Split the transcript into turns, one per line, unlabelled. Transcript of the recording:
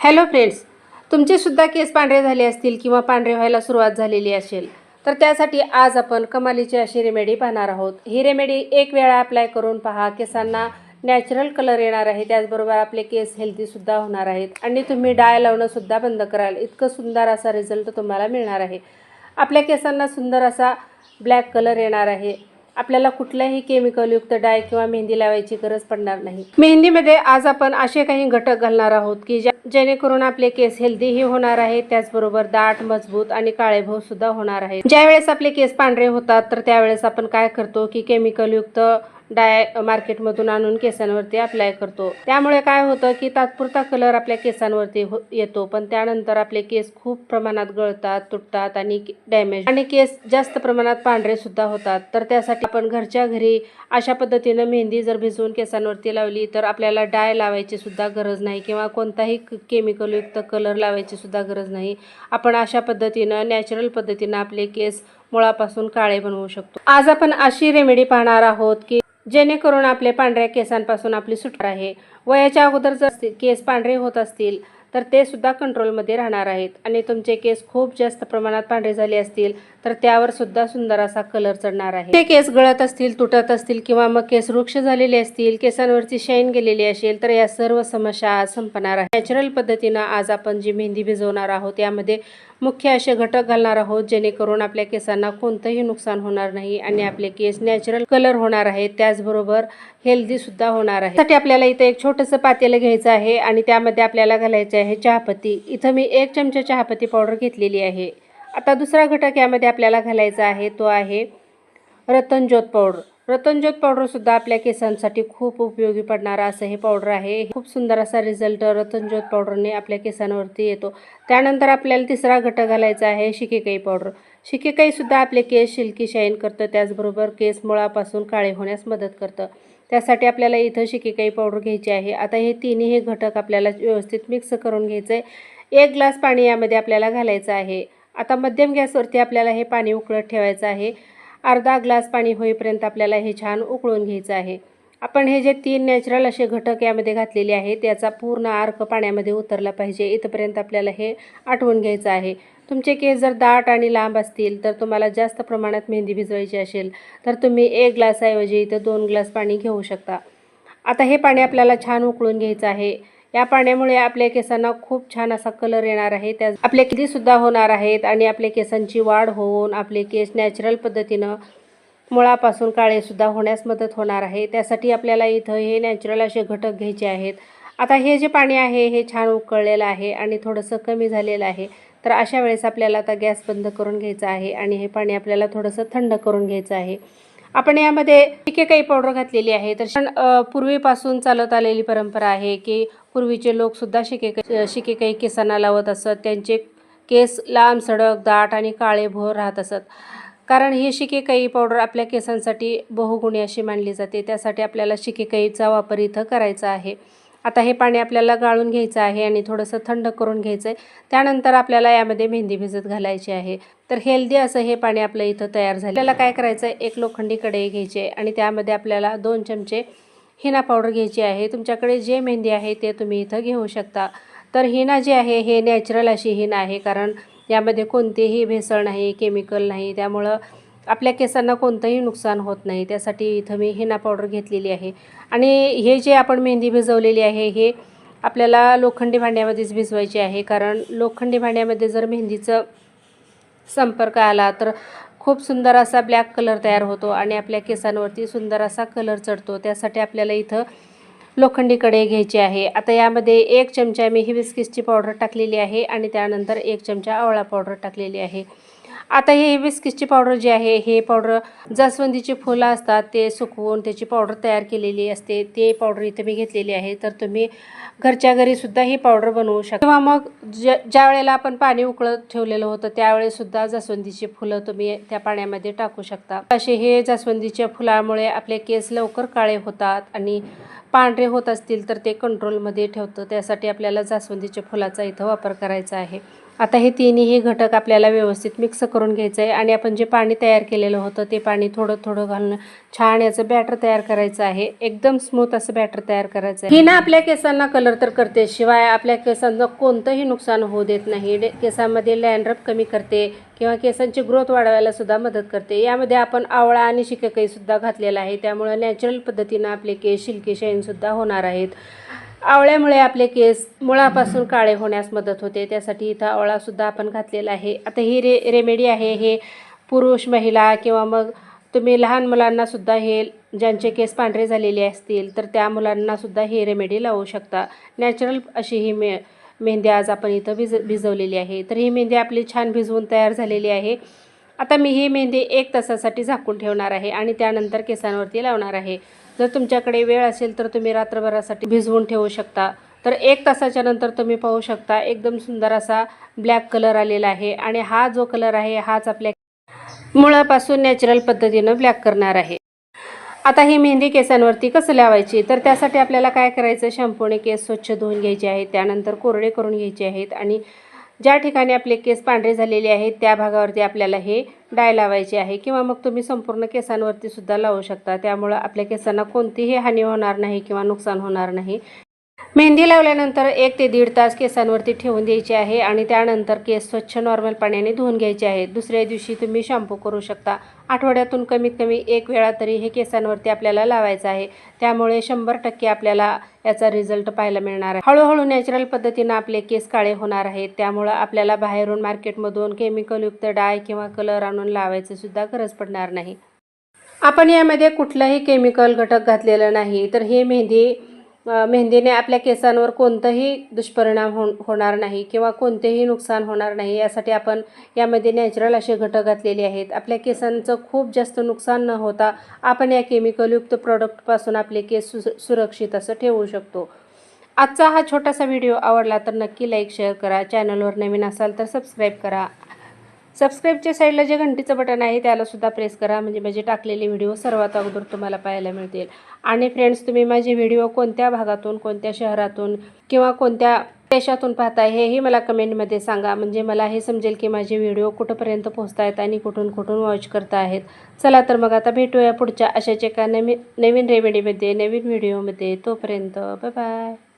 Hello friends तुमचेसुद्धा केस पांढरे झाले असतील किंवा पांढरे व्हायला सुरुवात झालेली असेल तर त्यासाठी आज आपण कमालीची अशी रेमेडी पाहणार आहोत. ही रेमेडी एक वेळा अप्लाय करून पहा. केसांना नॅचरल कलर येणार आहे त्याचबरोबर आपले केस हेल्दीसुद्धा होणार आहेत. आणि तुम्ही डाय लावणंसुद्धा बंद कराल. इतकं सुंदर असा रिझल्ट तुम्हाला मिळणार आहे. आपल्या केसांना सुंदर असा ब्लॅक कलर येणार आहे. आपल्याला कुठल्याही केमिकलयुक्त डाय किंवा मेहंदी लावायची गरज पडणार नाही. मेहंदीमध्ये आज आपण असे काही घटक घालणार आहोत की जेणेकरून आपले केस हेल्दीही होणार आहे त्याचबरोबर दाट मजबूत आणि काळेभोर सुद्धा होणार आहे ज्यावेळेस आपले केस पांढरे होतात तर त्यावेळेस आपण काय करतो की केमिकलयुक्त डाय मार्केटमधून आणून केसांवरती अप्लाय करतो. त्यामुळे काय होतं की तात्पुरता कलर आपल्या केसांवरती हो येतो पण त्यानंतर आपले केस खूप प्रमाणात गळतात तुटतात आणि डॅमेज आणि केस जास्त प्रमाणात पांढरे सुद्धा होतात. तर त्यासाठी आपण घरच्या घरी अशा पद्धतीनं मेहंदी जर भिजवून केसांवरती लावली तर आपल्याला डाय लावायची सुद्धा गरज नाही किंवा कोणताही केमिकलयुक्त कलर लावायची सुद्धा गरज नाही. आपण अशा पद्धतीनं नॅचरल पद्धतीनं आपले केस मुळापासून काळे बनवू शकतो. आज आपण अशी रेमेडी पाहणार आहोत की जेणेकरून आपले पांढऱ्या केसांपासून आपली सुटका आहे. वयाच्या अगोदर जर असतील- केस पांढरे होत असतील तर ते सुद्धा कंट्रोलमध्ये राहणार आहेत. आणि तुमचे केस खूप जास्त प्रमाणात पांढरे झाले असतील तर त्यावर सुद्धा सुंदर असा कलर चढणार आहे. ते केस गळत असतील तुटत असतील किंवा मग केस वृक्ष झालेले असतील केसांवरती शाईन गेलेली असेल तर या सर्व समस्या आज संपणार आहे. नॅचरल पद्धतीनं आज आपण जी मेहंदी भिजवणार आहोत यामध्ये मुख्य असे घटक घालणार आहोत जेणेकरून आपल्या केसांना कोणतंही नुकसान होणार नाही आणि आपले केस नॅचरल कलर होणार आहे. त्याचबरोबर हेल्दी सुद्धा होणार आहे. त्यासाठी आपल्याला इथं एक छोटंसं पातेलं घ्यायचं आहे आणि त्यामध्ये आपल्याला घालायचं आहे चहापत्ती. इथं मी एक चमचा चहापत्ती पावडर घेतलेली आहे. आता दुसरा घटक यामध्ये आपल्याला घालायचा आहे तो आहे रतनज्योत पावडर रतनज्योत पावडरसुद्धा आपल्या केसांसाठी खूप उपयोगी पडणारा असं हे पावडर आहे. खूप सुंदर असा रिझल्ट रतनज्योत पावडरने आपल्या केसांवरती येतो. त्यानंतर आपल्याला तिसरा घटक घालायचा आहे शिकेकाई पावडर. शिकेकाईसुद्धा आपले केस शिल्की शाईन करतं. त्याचबरोबर केस मुळापासून काळे होण्यास मदत करतं. त्यासाठी आपल्याला इथं शिकेकाई पावडर घ्यायची आहे. आता हे तिन्ही हे घटक आपल्याला व्यवस्थित मिक्स करून घ्यायचं आहे एक ग्लास पाणी यामध्ये आपल्याला घालायचं आहे. आता मध्यम गॅसवरती आपल्याला हे पाणी उकळत ठेवायचं आहे. अर्धा ग्लास पाणी होईपर्यंत आपल्याला हे छान उकळून घ्यायचं आहे. आपण हे जे तीन नॅचरल असे घटक यामध्ये घातलेले आहेत याचा पूर्ण अर्क पाण्यामध्ये उतरला पाहिजे. इथपर्यंत आपल्याला हे आठवून घ्यायचं आहे. तुमचे केस जर दाट आणि लांब असतील तर तुम्हाला जास्त प्रमाणात मेहंदी भिजवायची असेल तर तुम्ही एक ग्लासऐवजी इथं दोन ग्लास पाणी घेऊ शकता. आता हे पाणी आपल्याला छान उकळून घ्यायचं आहे. या पाण्यामुळे आपल्या केसांना खूप छान असा कलर येणार आहे. त्या आपले किदीसुद्धा होणार आहेत आणि आपल्या केसांची वाढ होऊन आपले केस नॅचरल पद्धतीनं मुळापासून काळेसुद्धा होण्यास मदत होणार आहे. त्यासाठी आपल्याला इथं हे नॅचरल असे घटक घ्यायचे आहेत. आता हे जे पाणी आहे हे छान उकळलेलं आहे आणि थोडंसं कमी झालेलं आहे. तर अशा वेळेस आपल्याला आता गॅस बंद करून घ्यायचा आहे आणि हे पाणी आपल्याला थोडंसं थंड करून घ्यायचं आहे. आपण यामध्ये काही पावडर घातलेली आहे तर पूर्वीपासून चालत आलेली परंपरा आहे की पूर्वीचे लोकसुद्धा शिके शिकेकाई केसांना लावत असत. त्यांचे केस लांब सडक दाट आणि काळे भोर राहत असत. कारण ही शिकेकाई पावडर आपल्या केसांसाठी बहुगुणी अशी मानली जाते. त्यासाठी आपल्याला शिकेकाईचा वापर इथं करायचा आहे. आता हे पाणी आपल्याला गाळून घ्यायचं आहे आणि थोडंसं थंड करून घ्यायचं आहे त्यानंतर आपल्याला यामध्ये मेहंदी भिजत घालायची आहे. तर हेल्दी असं हे पाणी आपलं इथं तयार झालं आपल्याला काय करायचं आहे एक लोखंडी कढई घ्यायची आहे आणि त्यामध्ये आपल्याला दोन चमचे हिना पावडर घ्यायची आहे. तुमच्याकडे जे मेहंदी आहे ते तुम्ही इथं घेऊ शकता. तर हिना जे आहे हे नॅचरल अशी हिना आहे. कारण यामध्ये कोणतेही भेसळ नाही केमिकल नाही. त्यामुळं आपल्या केसांना कोणतंही नुकसान होत नाही. त्यासाठी इथं मी हिना पावडर घेतलेली आहे. आणि हे जे आपण मेहंदी भिजवलेली आहे हे आपल्याला लोखंडी भांड्यामध्येच भिजवायची आहे. कारण लोखंडी भांड्यामध्ये जर मेहंदीचं संपर्क आला तर खूप सुंदर असा ब्लॅक कलर तयार होतो आणि आपल्या केसांवरती सुंदर असा कलर चढतो. त्यासाठी आपल्याला इथं लोखंडी कढई घ्यायची आहे. आता यामध्ये एक चमचा मी हिबिस्किसची पावडर टाकलेली आहे आणि त्यानंतर एक चमचा आवळा पावडर टाकलेली आहे. आता हे हिबिस्किसची पावडर जी आहे हे पावडर जास्वंदीची फुलं असतात ते सुकवून त्याची पावडर तयार केलेली असते. ते पावडर इथे मी घेतलेली आहे. तर तुम्ही घरच्या घरीसुद्धा ही पावडर बनवू शकता. किंवा मग ज्या ज्या वेळेला आपण पाणी उकळत ठेवलेलं होतं त्यावेळेसुद्धा जास्वंदीची फुलं तुम्ही त्या पाण्यामध्ये टाकू शकता. असे हे जास्वंदीच्या फुलामुळे आपले केस लवकर काळे होतात आणि पांढरे होत असतील तर ते कंट्रोलमध्ये ठेवतं. त्यासाठी आपल्याला जास्वंदीच्या फुलाचा इथं वापर करायचा आहे. आता हे तिन्ही घटक आपल्याला व्यवस्थित मिक्स करून घ्यायचं आहे आणि आपण जे पाणी तयार केलेलं होतं ते पाणी थोडं थोडं घालून छान याचं बॅटर तयार करायचं आहे. एकदम स्मूथ असं बॅटर तयार करायचं आहे. ही ना आपल्या केसांना कलर तर करते. शिवाय आपल्या केसांना कोणतंही नुकसान होऊ देत नाही. केसांमध्ये लँड्रप कमी करते किंवा केसांची ग्रोथ वाढवायला सुद्धा मदत करते. यामध्ये आपण आवळा आणि शिकेकाई सुद्धा घातलेला आहे. त्यामुळे नॅचरल पद्धतीनं आपले केस शिल्की शाईन सुद्धा होणार आहेत. आवळ्यामुळे आपले केस मुळापासून काळे होण्यास मदत होते. त्यासाठी इथं आवळासुद्धा आपण घातलेला आहे. आता ही रे रेमेडी आहे. हे पुरुष महिला किंवा मग तुम्ही लहान मुलांनासुद्धा हे ज्यांचे केस पांढरे झालेले असतील तर त्या मुलांनासुद्धा हे रेमेडी लावू शकता. नॅचरल अशी ही मे मेहंदी आज आपण इथं भिज भिजवलेली आहे. तर ही मेहंदी आपली छान भिजवून तयार झालेली आहे. आता मी ही मेहंदी एक तासासाठी झाकून ठेवणार आहे आणि त्यानंतर केसांवरती लावणार आहे. जर तुमच्याकडे वेळ असेल तर तुम्ही रात्रभरासाठी भिजवून ठेवू शकता. तर एक तासाच्या नंतर तुम्ही पाहू शकता एकदम सुंदर असा ब्लॅक कलर आलेला आहे आणि हा जो कलर आहे हाच आपल्या मुळापासून नॅचरल पद्धतीनं ब्लॅक करणार आहे. आता ही मेहंदी केसांवरती कसं लावायची? तर त्यासाठी आपल्याला काय करायचं? शॅम्पूने केस स्वच्छ धुवून घ्यायचे आहेत त्यानंतर कोरडे करून घ्यायचे आहेत आणि ज्या ठिकाणी आपले केस पांढरे झालेले आहेत त्या भागावरती आपल्याला हे डाय लावायचे आहे किंवा मग तुम्ही संपूर्ण केसांवरती सुद्धा लावू शकता. त्यामुळं आपल्या केसांना कोणतीही हानी होणार नाही किंवा नुकसान होणार नाही. मेहंदी लावल्यानंतर एक ते दीड तास केसांवरती ठेवून द्यायची आहे आणि त्यानंतर केस स्वच्छ नॉर्मल पाण्याने धुवून घ्यायचे आहेत दुसऱ्या दिवशी तुम्ही शॅम्पू करू शकता. आठवड्यातून कमीत कमी एक वेळा तरी हे केसांवरती आपल्याला लावायचं आहे. त्यामुळे शंभर टक्के आपल्याला याचा रिझल्ट पाहायला मिळणार आहे. हळूहळू नॅचरल पद्धतीनं आपले केस काळे होणार आहेत. त्यामुळं आपल्याला बाहेरून मार्केटमधून केमिकलयुक्त डाय किंवा कलर आणून लावायचं सुद्धा गरज पडणार नाही. आपण यामध्ये कुठलंही केमिकल घटक घातलेलं नाही. तर हे मेहंदी मेहंदीने आपल्या केसांवर कोणताही दुष्परिणाम हो होणार नाही किंवा कोणतेही नुकसान होणार नाही यासाठी आपण यामध्ये नॅचरल असे घटक घातलेले आहेत. आपल्या केसांचं खूप जास्त नुकसान न होता आपण या केमिकलयुक्त प्रॉडक्टपासून आपले केस सु सुरक्षित असं ठेवू शकतो. आजचा हा छोटासा व्हिडिओ आवडला तर नक्की लाईक शेअर करा. चॅनलवर नवीन असाल तर सबस्क्राईब करा. सबस्क्राईबच्या साईडला जे घंटीचं बटन आहे त्यालासुद्धा प्रेस करा. म्हणजे माझे टाकलेले व्हिडिओ सर्वात अगोदर तुम्हाला पाहायला मिळतील. आणि फ्रेंड्स तुम्ही माझे व्हिडिओ कोणत्या भागातून कोणत्या शहरातून किंवा कोणत्या देशातून पाहताय हेही मला कमेंटमध्ये सांगा. म्हणजे मला हे समजेल की माझे व्हिडिओ कुठंपर्यंत पोहोचतायत आणि कुठून कुठून वॉच करता आहेत चला तर मग आता भेटूया पुढच्या अशाच एका नवीन नवीन रेमेडीमध्ये नवीन व्हिडिओमध्ये तोपर्यंत बाय बाय